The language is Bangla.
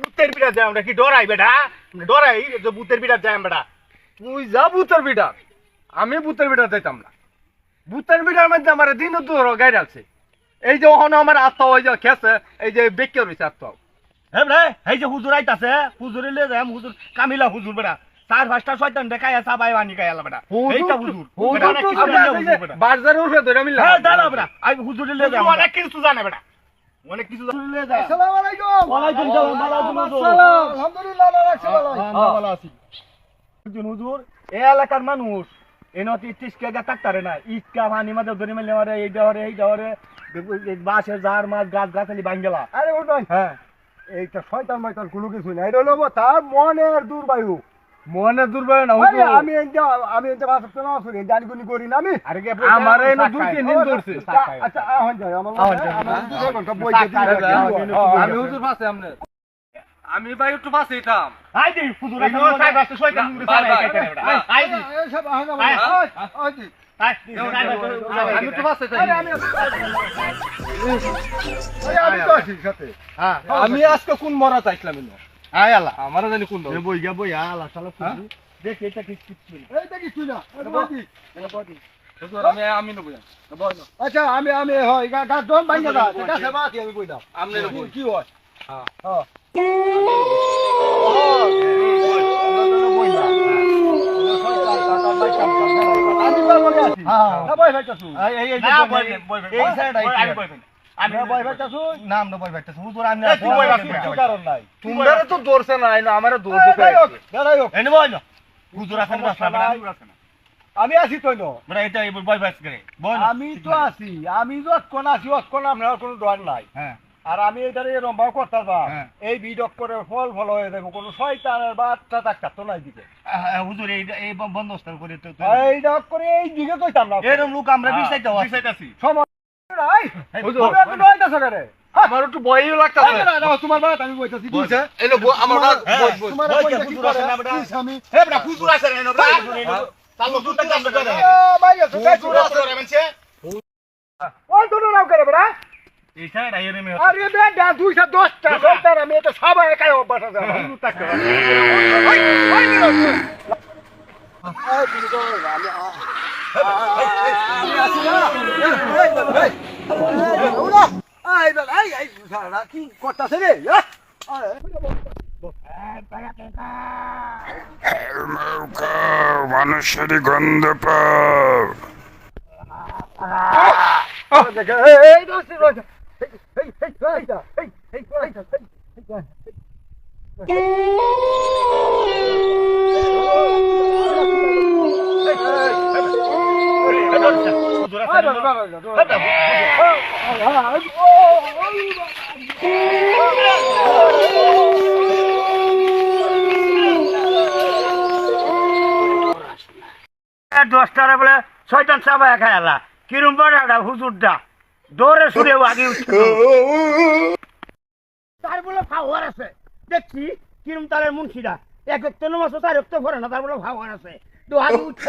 ভূতের পিঠা যাই আমরা কি ডরাই বেটা? ডরাই যে যাই বেটা তুই আমি যাইতাম না। ভূতের বিটার মধ্যে আমার দিন দূর গাইড আছে। এই যে ওখানে আমার আত্মা ওই যে খেছে এই যে বেঁকে রয়েছে আত্মা হ্যাঁ রে এই যে হুজুর আইতাছে হুজুরে লে যাম হুজুর কামিলা হুজুর বেটা। চার পাঁচটা শয়তান দেখায় সাবাই বানি গায়ালা বেটা এইটা হুজুর। বাজারে উঠে ধরে আমি হ্যাঁ দাঁড়া বেটা। আমি হুজুরে লে যাম অনেক কিছু জানে বেটা। অনেক কিছু জানে। লে যায় আসসালামু আলাইকুম। ওয়ালাইকুম সালাম ওয়ালাইকুম আসসালাম সালাম আলহামদুলিল্লাহ আল্লাহ রাখছে ভালো আমরা ভালো আছি। হুজুর হুজুর এই এলাকার মানুষ এনতি টিসকে গা কাটতারে না ইটকা পানি মাঝে ধরে মেলে মারে এই দেওয়ারে এই দেওয়ারে বাসের ঝাড় মাছ গাছ গাছালি ভাঙ্গেলা আরে উঠোই হ্যাঁ। এইটা শয়তান ময়তান কোনো কিছু নাই। এটা হলো তার মনের দুর্বায়ু। মনে দুর্বল না আমি আমি করি জানি করি না আমি আরে কে আমার দুই তিন দিন ধরছে। আমি হুজুর পাশে আমনে। আমি ভাই একটু পাশে হুজুর শয়তান সব আমি আজকে কোন মরা চাইছিলাম আয় আল্লাহ। আমার জানি কোন এ বই গা বই আল্লাহ সালা ফুজু দেখ এটা কি কিছু না এটা আমি আমি নবো আচ্ছা আমি আমি হয় গা গা দম ভাঙা দা গাছে বাতি আমি কই দাও। আমনে নবো। কি হয়? হ্যাঁ। হ্যাঁ। আমি বলব আছি হ্যাঁ। না বই ভাইতাছু এই এই এই বই বে, এই সাইড আই আমি আমি বই ভাইতাছু নাম না বই ভাইতাছ হুজুর আমি এই তুই বই ভাইতাছু কারণ নাই। তোমরা তো দৌড়ছে না আইনো আমারে এই, দৌড়ছে যাই হোক, এনে বই না হুজুর আছেন রাস্তা বেটা আমি আছি তো ন বেটা এটা বই ভাইস করে বই আমি তো আছি আমি যত কোন আছি অত কোন আপনার কোনো ডর নাই। হ্যাঁ। আর আমি এটারে রম্বা করতাম বা হ্যাঁ। এই বিডক করে ফল ফল হয়ে যাব কোনো শয়তানের বাচ্চা টাক্কা তো নাই দিকে। হুজুর এই এই করে তো এই ডক করে এই দিকে না। এরকম লোক আমরা বিষয়টা বিষয়টাছি সময় আমার একটু বয়ই লাগতাছে তোমার বাড়া আমি বইতাছি বুঝছে এলো আমার বই বই তোমার বই কি করে আমি হে বড় সবাই একাই অভ্যাস আছে কি করতাছে রে? মানুষেরই গন্ধ পাও দশটারে বলে ছয়টান চাবায় খায়ালা কিরম বড় হুজুরটা দৌড়ে সুরে আগে উঠছে তার বলে ফাওয়ার আছে দেখছি কিরম তারের মুন্সিটা এক একটা নমাস তার একটা ভরে না তার বলে ফাওয়ার আছে তো আগে উঠছে